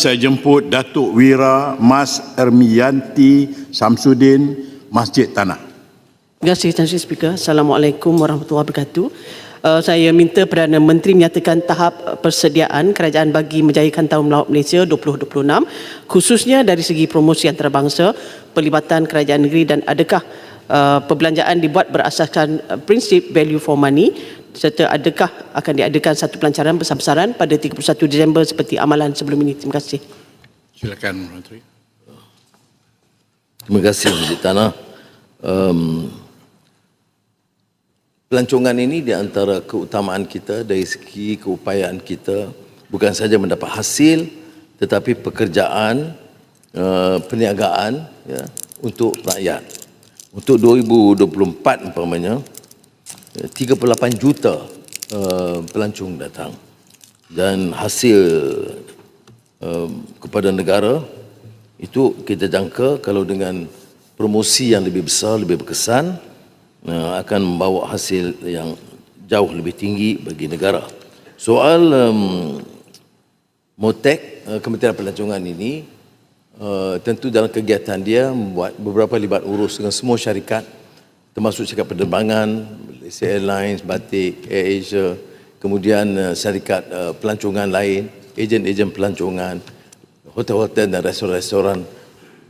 Saya jemput Datuk Wira Mas Ermiyanti Samsudin Masjid Tanah. Terima kasih Sri Speaker. Assalamualaikum warahmatullahi wabarakatuh. Uh, saya minta Perdana Menteri menyatakan tahap persediaan kerajaan bagi menjayakan Tahun Melawat Malaysia 2026 khususnya dari segi promosi antarabangsa, pelibatan kerajaan negeri dan adakah uh, perbelanjaan dibuat berasaskan uh, prinsip value for money serta adakah akan diadakan satu pelancaran besar-besaran pada 31 Disember seperti amalan sebelum ini. Terima kasih. Silakan Menteri. Terima kasih Encik Tanah. Um, pelancongan ini di antara keutamaan kita dari segi keupayaan kita bukan saja mendapat hasil tetapi pekerjaan, uh, perniagaan ya, untuk rakyat. Untuk 2024 umpamanya, 38 juta uh, pelancong datang dan hasil um, kepada negara itu kita jangka kalau dengan promosi yang lebih besar, lebih berkesan uh, akan membawa hasil yang jauh lebih tinggi bagi negara. Soal um, Motek, uh, Kementerian Pelancongan ini uh, tentu dalam kegiatan dia membuat beberapa libat urus dengan semua syarikat termasuk syarikat penerbangan, Malaysia Airlines, Batik, Air Asia, kemudian uh, syarikat uh, pelancongan lain, ejen-ejen pelancongan, hotel-hotel dan restoran-restoran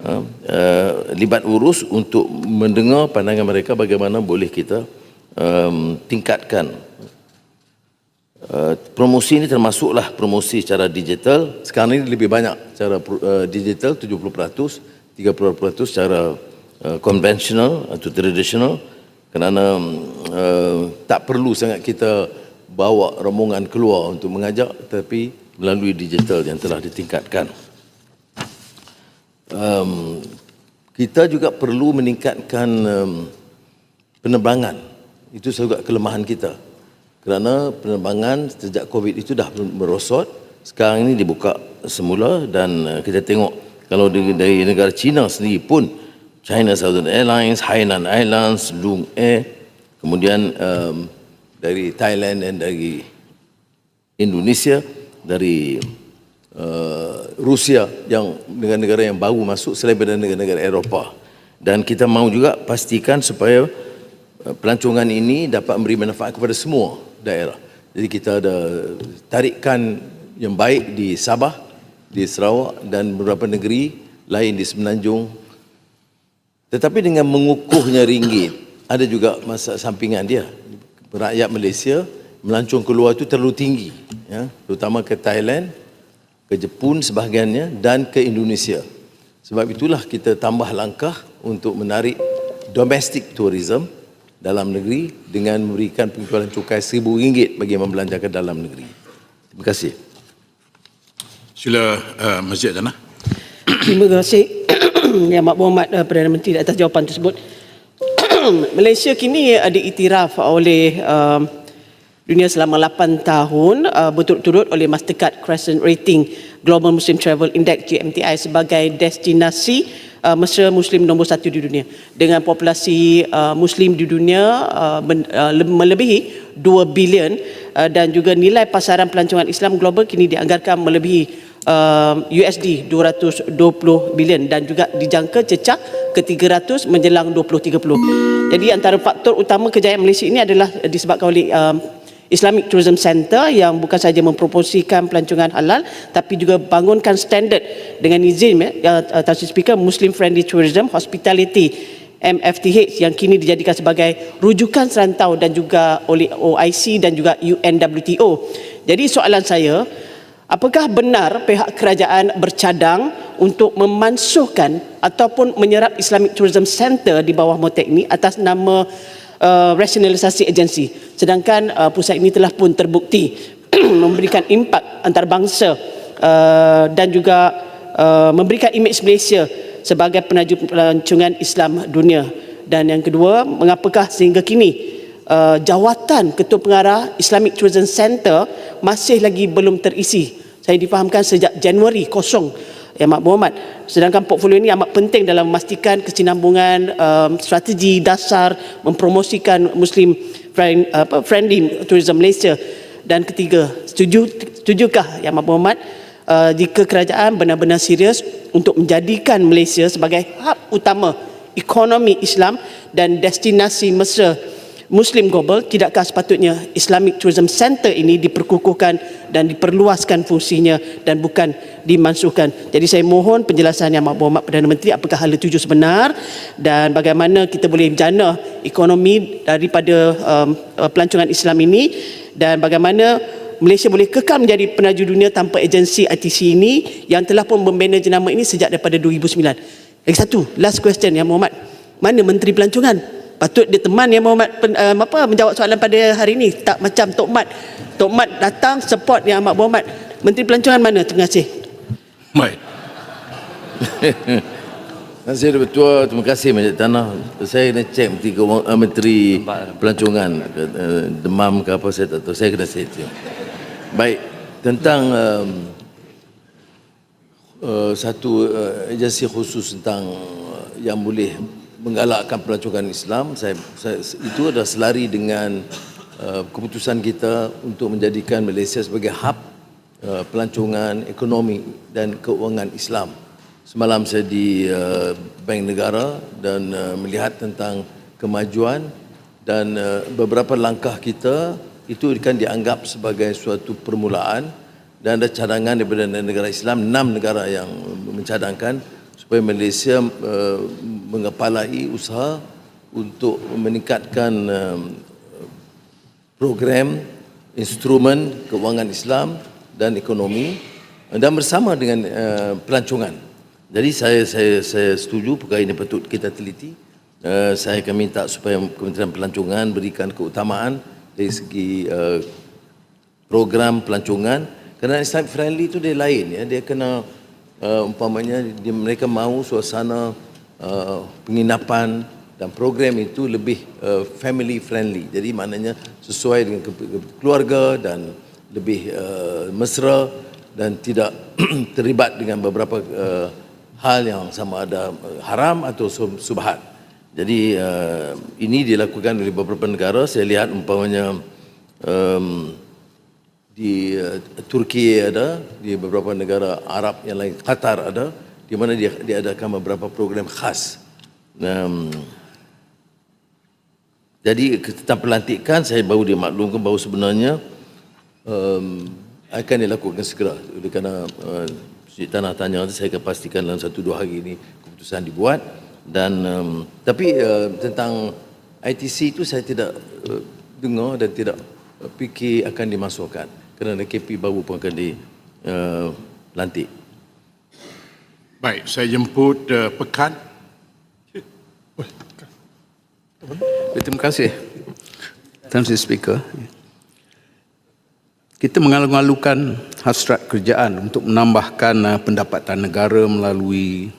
uh, uh, libat urus untuk mendengar pandangan mereka bagaimana boleh kita um, tingkatkan promosi ini termasuklah promosi secara digital. Sekarang ini lebih banyak secara digital 70%, 30% secara konvensional atau tradisional kerana uh, tak perlu sangat kita bawa rombongan keluar untuk mengajak tapi melalui digital yang telah ditingkatkan. Um, kita juga perlu meningkatkan um, penerbangan. Itu juga kelemahan kita kerana penerbangan sejak COVID itu dah merosot sekarang ini dibuka semula dan uh, kita tengok kalau dari, dari negara China sendiri pun China Southern Airlines, Hainan Airlines, Loong Air kemudian um, dari Thailand dan dari Indonesia dari uh, Rusia yang negara-negara yang baru masuk selain daripada negara-negara Eropah dan kita mahu juga pastikan supaya uh, pelancongan ini dapat memberi manfaat kepada semua daerah. Jadi kita ada tarikan yang baik di Sabah, di Sarawak dan beberapa negeri lain di Semenanjung. Tetapi dengan mengukuhnya ringgit, ada juga masa sampingan dia. Rakyat Malaysia melancong keluar itu terlalu tinggi. Ya, terutama ke Thailand, ke Jepun sebahagiannya dan ke Indonesia. Sebab itulah kita tambah langkah untuk menarik domestic tourism dalam negeri dengan memberikan pengecualian cukai RM1,000 bagi yang membelanjakan dalam negeri. Terima kasih. Sila uh, Masjid Tanah. Terima kasih Yang Mak Muhammad uh, Perdana Menteri atas jawapan tersebut. Malaysia kini ada iktiraf oleh uh, dunia selama 8 tahun uh, berturut-turut oleh Mastercard Crescent Rating Global Muslim Travel Index GMTI sebagai destinasi uh, mesra Muslim nombor satu di dunia. Dengan populasi uh, Muslim di dunia uh, uh, melebihi 2 bilion uh, dan juga nilai pasaran pelancongan Islam global kini dianggarkan melebihi uh, USD 220 bilion dan juga dijangka cecah ke 300 menjelang 2030. Jadi antara faktor utama kejayaan Malaysia ini adalah disebabkan oleh uh, Islamic Tourism Center yang bukan saja mempromosikan pelancongan halal tapi juga bangunkan standard dengan izin ya uh, Tan Speaker Muslim Friendly Tourism Hospitality MFTH yang kini dijadikan sebagai rujukan serantau dan juga oleh OIC dan juga UNWTO. Jadi soalan saya, apakah benar pihak kerajaan bercadang untuk memansuhkan ataupun menyerap Islamic Tourism Center di bawah Motek ini atas nama uh, rasionalisasi agensi? Sedangkan uh, pusat ini telah pun terbukti memberikan impak antarabangsa uh, dan juga uh, memberikan imej Malaysia sebagai penaju pelancongan Islam dunia. Dan yang kedua mengapakah sehingga kini uh, jawatan ketua pengarah Islamic Tourism Center masih lagi belum terisi saya difahamkan sejak Januari kosong ya Mak Muhammad. Sedangkan portfolio ini amat penting dalam memastikan kesinambungan um, strategi dasar mempromosikan muslim friend, apa, friendly tourism Malaysia. Dan ketiga setuju setujukah ya Mak Muhammad uh, jika kerajaan benar-benar serius untuk menjadikan Malaysia sebagai hub utama ekonomi Islam dan destinasi mesra Muslim global, tidakkah sepatutnya Islamic Tourism Center ini diperkukuhkan dan diperluaskan fungsinya dan bukan dimansuhkan. Jadi saya mohon penjelasan Yang Berhormat Perdana Menteri apakah hala tuju sebenar dan bagaimana kita boleh menjana ekonomi daripada um, pelancongan Islam ini dan bagaimana Malaysia boleh kekal menjadi penaju dunia tanpa agensi ITC ini yang telah pun membina jenama ini sejak daripada 2009. Lagi satu, last question Yang Berhormat. Mana Menteri Pelancongan? Patut dia teman Yang Berhormat pen, uh, apa, menjawab soalan pada hari ini. Tak macam Tok Mat. Tok Mat datang support Yang Amat Berhormat. Menteri Pelancongan mana? Terima kasih. Baik. Terima kasih Ketua, terima kasih Majlis Tanah. Saya kena cek Menteri, uh, Menteri Pelancongan, uh, demam ke apa saya tak tahu. Saya kena cek. Baik, tentang um, uh, satu uh, agensi khusus tentang uh, yang boleh menggalakkan pelancongan Islam, saya, saya itu adalah selari dengan uh, keputusan kita untuk menjadikan Malaysia sebagai hub uh, pelancongan ekonomi dan keuangan Islam. Semalam saya di uh, Bank Negara dan uh, melihat tentang kemajuan dan uh, beberapa langkah kita itu kan dianggap sebagai suatu permulaan dan ada cadangan daripada negara Islam, enam negara yang mencadangkan supaya Malaysia uh, mengepalai usaha untuk meningkatkan um, program instrumen keuangan Islam dan ekonomi dan bersama dengan uh, pelancongan. Jadi saya saya saya setuju perkara ini patut kita teliti. Uh, saya akan minta supaya Kementerian Pelancongan berikan keutamaan dari segi uh, program pelancongan kerana Islam friendly itu dia lain ya dia kena uh, umpamanya dia, mereka mahu suasana uh, penginapan dan program itu lebih uh, family friendly jadi maknanya sesuai dengan ke, ke, keluarga dan lebih uh, mesra dan tidak terlibat dengan beberapa uh, hal yang sama ada haram atau sub- subhat. Jadi uh, ini dilakukan oleh beberapa negara. Saya lihat umpamanya um, di uh, Turki ada, di beberapa negara Arab yang lain, Qatar ada, di mana dia diadakan beberapa program khas. Um, jadi tentang pelantikan saya baru dimaklumkan bahawa sebenarnya um, akan dilakukan segera. Oleh kerana uh, Tanah tanya, saya akan pastikan dalam satu dua hari ini keputusan dibuat. Dan um, tapi uh, tentang ITC itu saya tidak uh, dengar dan tidak fikir akan dimasukkan kerana KP baru pun akan dilantik. Baik, saya jemput uh, Pekan. Terima kasih. Terima kasih Speaker. Kita mengalu-alukan hasrat kerjaan untuk menambahkan uh, pendapatan negara melalui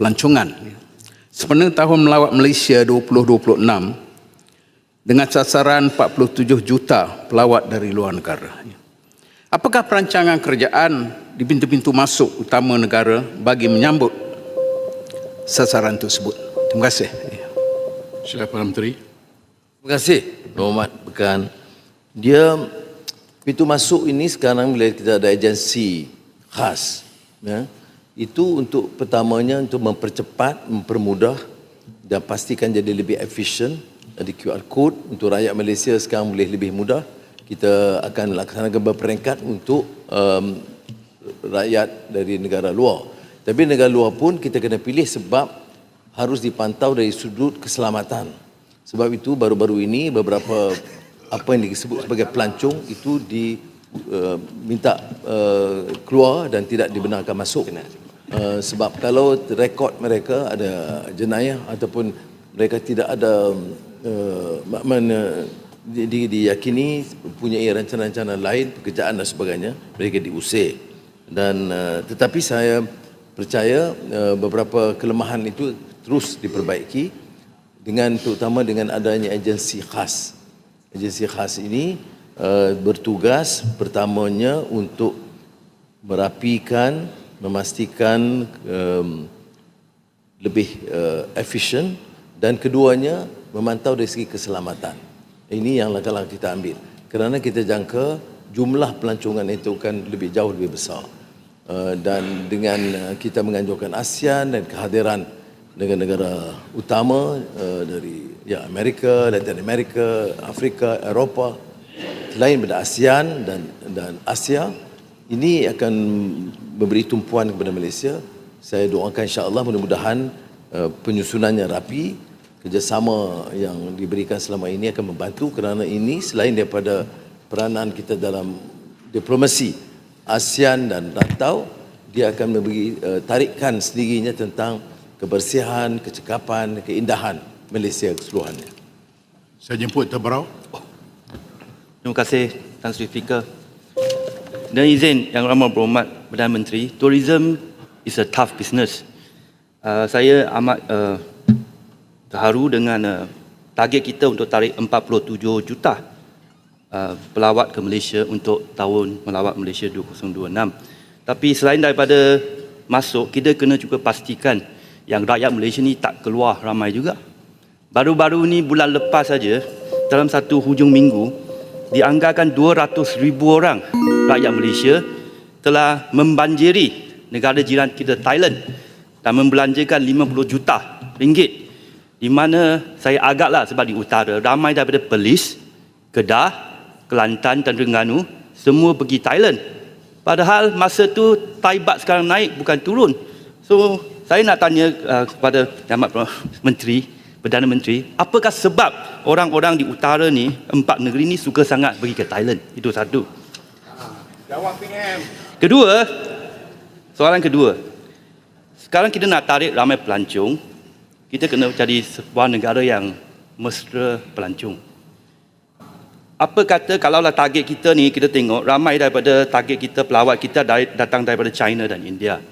pelancongan. Sepanjang tahun melawat Malaysia 2026 dengan sasaran 47 juta pelawat dari luar negara. Apakah perancangan kerajaan di pintu-pintu masuk utama negara bagi menyambut sasaran tersebut? Terima kasih. Sila Perdana Menteri. Terima kasih Muhammad Pekan. Dia pintu masuk ini sekarang bila kita ada agensi khas ya, itu untuk pertamanya untuk mempercepat, mempermudah dan pastikan jadi lebih efisien. Ada QR code untuk rakyat Malaysia sekarang boleh lebih mudah. Kita akan laksanakan berperingkat untuk um, rakyat dari negara luar. Tapi negara luar pun kita kena pilih sebab harus dipantau dari sudut keselamatan. Sebab itu baru-baru ini beberapa apa yang disebut sebagai pelancong itu diminta uh, keluar dan tidak dibenarkan masuk. Uh, sebab kalau rekod mereka ada jenayah ataupun mereka tidak ada uh, mana di, di, diyakini mempunyai rencana-rencana lain pekerjaan dan sebagainya mereka diusir dan uh, tetapi saya percaya uh, beberapa kelemahan itu terus diperbaiki dengan terutama dengan adanya agensi khas. Agensi khas ini uh, bertugas pertamanya untuk merapikan, memastikan um, lebih uh, efisien dan keduanya memantau dari segi keselamatan. Ini yang langkah-langkah kita ambil. Kerana kita jangka jumlah pelancongan itu kan lebih jauh lebih besar. uh, dan dengan uh, kita menganjurkan ASEAN dan kehadiran negara-negara utama uh, dari ya Amerika, Latin Amerika, Afrika, Eropah selain daripada ASEAN dan dan Asia ini akan memberi tumpuan kepada Malaysia. Saya doakan insya-Allah mudah-mudahan penyusunannya rapi, kerjasama yang diberikan selama ini akan membantu kerana ini selain daripada peranan kita dalam diplomasi ASEAN dan rantau, dia akan memberi uh, tarikan sendirinya tentang kebersihan, kecekapan, keindahan Malaysia keseluruhannya. Saya jemput Tebrau. Terima kasih Tan Sri Speaker. Dan izin Yang Ramah Berhormat Perdana Menteri, tourism is a tough business. Uh, saya amat uh, terharu dengan uh, target kita untuk tarik 47 juta uh, pelawat ke Malaysia untuk tahun melawat Malaysia 2026. Tapi selain daripada masuk, kita kena juga pastikan yang rakyat Malaysia ni tak keluar ramai juga. Baru-baru ni bulan lepas saja dalam satu hujung minggu dianggarkan 200 ribu orang rakyat Malaysia telah membanjiri negara jiran kita Thailand dan membelanjakan 50 juta ringgit di mana saya agaklah sebab di utara ramai daripada Perlis, Kedah, Kelantan dan Terengganu semua pergi Thailand. Padahal masa tu Thai baht sekarang naik bukan turun. So saya nak tanya uh, kepada Yang Amat Menteri, Perdana Menteri, apakah sebab orang-orang di utara ni, empat negeri ni suka sangat pergi ke Thailand? Itu satu. Jawab PM. Kedua, soalan kedua. Sekarang kita nak tarik ramai pelancong, kita kena cari sebuah negara yang mesra pelancong. Apa kata kalaulah target kita ni kita tengok ramai daripada target kita pelawat kita datang daripada China dan India.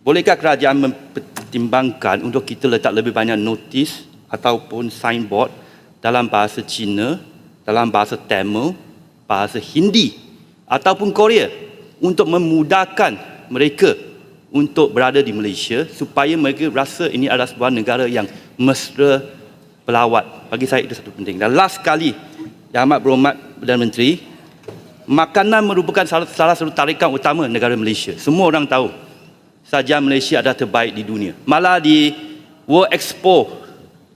Bolehkah kerajaan mempertimbangkan untuk kita letak lebih banyak notis ataupun signboard dalam bahasa Cina, dalam bahasa Tamil, bahasa Hindi ataupun Korea untuk memudahkan mereka untuk berada di Malaysia supaya mereka rasa ini adalah sebuah negara yang mesra pelawat. Bagi saya itu satu penting. Dan last kali, Yang Amat Berhormat Perdana Menteri, makanan merupakan salah, salah satu tarikan utama negara Malaysia. Semua orang tahu saja Malaysia adalah terbaik di dunia. Malah di World Expo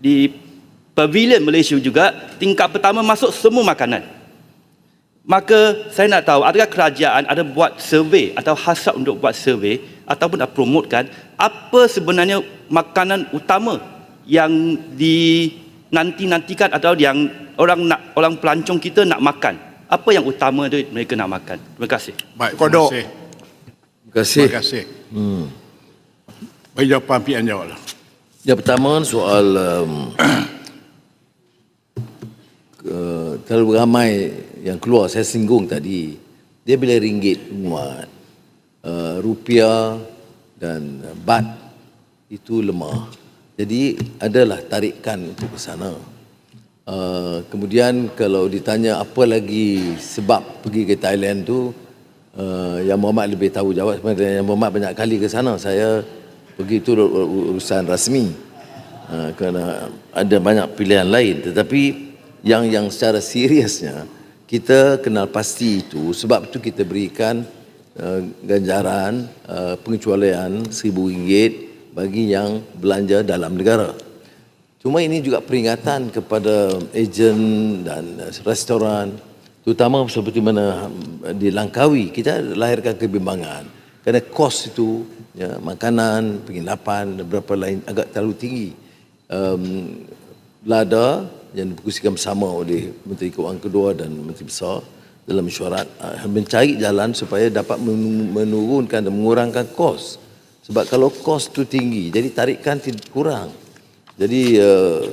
di Pavilion Malaysia juga tingkat pertama masuk semua makanan. Maka saya nak tahu adakah kerajaan ada buat survey atau hasrat untuk buat survey ataupun nak promotekan apa sebenarnya makanan utama yang dinanti-nantikan atau yang orang nak orang pelancong kita nak makan. Apa yang utama tu mereka nak makan. Terima kasih. Baik, Kodok. terima kasih. Terima kasih. Terima kasih. Hmm. Bagi jawapan PM jawablah. Yang pertama soal um, uh, terlalu ramai yang keluar saya singgung tadi dia bila ringgit menguat uh, rupiah dan bat itu lemah. Jadi adalah tarikan untuk ke sana. Uh, kemudian kalau ditanya apa lagi sebab pergi ke Thailand tu uh, yang Muhammad lebih tahu jawab. Sebenarnya yang Muhammad banyak kali ke sana saya pergi itu urusan rasmi. Uh, kerana ada banyak pilihan lain. Tetapi yang yang secara seriusnya kita kenal pasti itu. Sebab itu kita berikan uh, ganjaran uh, pengecualian RM1,000 bagi yang belanja dalam negara. Cuma ini juga peringatan kepada ejen dan uh, restoran terutama seperti mana di Langkawi kita lahirkan kebimbangan kerana kos itu ya, makanan, penginapan dan beberapa lain agak terlalu tinggi. Um, lada yang diperkusikan bersama oleh Menteri Keuangan Kedua dan Menteri Besar dalam mesyuarat uh, mencari jalan supaya dapat men- menurunkan dan mengurangkan kos. Sebab kalau kos tu tinggi, jadi tarikan kurang. Jadi uh,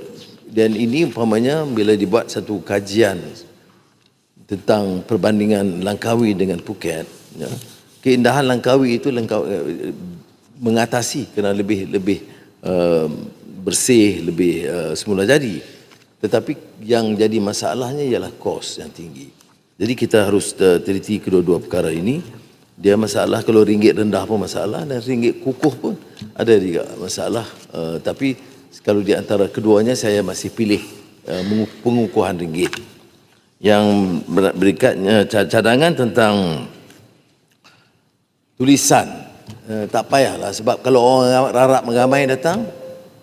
dan ini umpamanya bila dibuat satu kajian tentang perbandingan Langkawi dengan Phuket, ya, keindahan Langkawi itu Langkawi, uh, mengatasi kerana lebih lebih uh, bersih, lebih semula jadi. Tetapi yang jadi masalahnya ialah kos yang tinggi. Jadi kita harus teliti kedua-dua perkara ini. Dia masalah kalau ringgit rendah pun masalah dan ringgit kukuh pun ada juga masalah. Uh, tapi kalau di antara keduanya saya masih pilih uh, pengukuhan ringgit. Yang ber- berikutnya ca- cadangan tentang tulisan uh, tak payahlah sebab kalau orang Arab ramai datang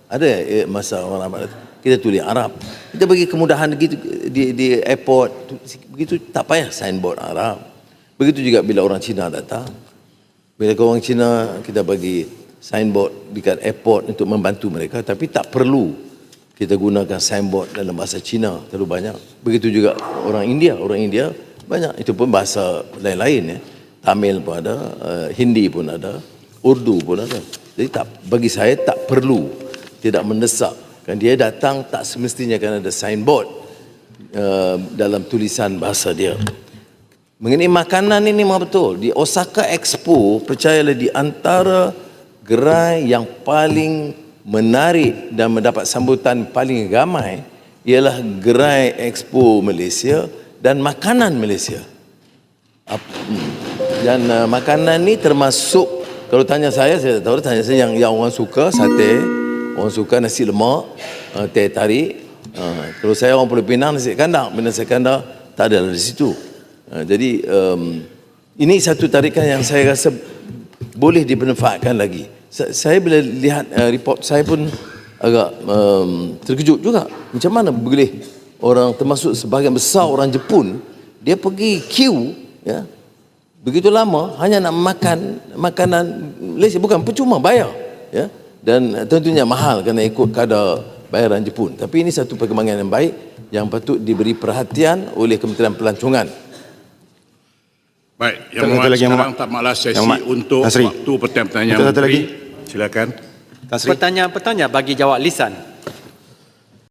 ada eh, masa orang Arab datang kita tulis Arab kita bagi kemudahan begitu di, di airport tu- begitu tak payah signboard Arab begitu juga bila orang Cina datang bila orang Cina kita bagi signboard dekat airport untuk membantu mereka tapi tak perlu kita gunakan signboard dalam bahasa Cina terlalu banyak. Begitu juga orang India, orang India banyak itu pun bahasa lain-lain ya. Tamil pun ada, uh, Hindi pun ada, Urdu pun ada. Jadi tak bagi saya tak perlu tidak mendesak. Kan dia datang tak semestinya kan ada signboard uh, dalam tulisan bahasa dia. Mengenai makanan ini memang betul. Di Osaka Expo, percayalah di antara gerai yang paling menarik dan mendapat sambutan paling ramai ialah gerai Expo Malaysia dan makanan Malaysia. Dan uh, makanan ni termasuk kalau tanya saya saya tak tahu tanya saya yang yang orang suka sate, orang suka nasi lemak, uh, teh tarik. Uh, kalau saya orang Pulau Pinang nasi kandar, benda nasi kandar tak ada di situ. Uh, jadi um, ini satu tarikan yang saya rasa boleh dimanfaatkan lagi. Sa- Saya bila lihat uh, report saya pun agak um, terkejut juga. Macam mana boleh orang termasuk sebahagian besar orang Jepun dia pergi queue ya begitu lama hanya nak makan makanan Malaysia bukan percuma bayar ya dan tentunya mahal kerana ikut kadar bayaran Jepun tapi ini satu perkembangan yang baik yang patut diberi perhatian oleh Kementerian Pelancongan Baik, Yang Satu lagi, Yang sekarang Amat. tamatlah sesi Yang untuk Tan Sri. waktu pertanyaan Kita satu menteri. lagi. Silakan. Pertanyaan-pertanyaan bagi jawab lisan.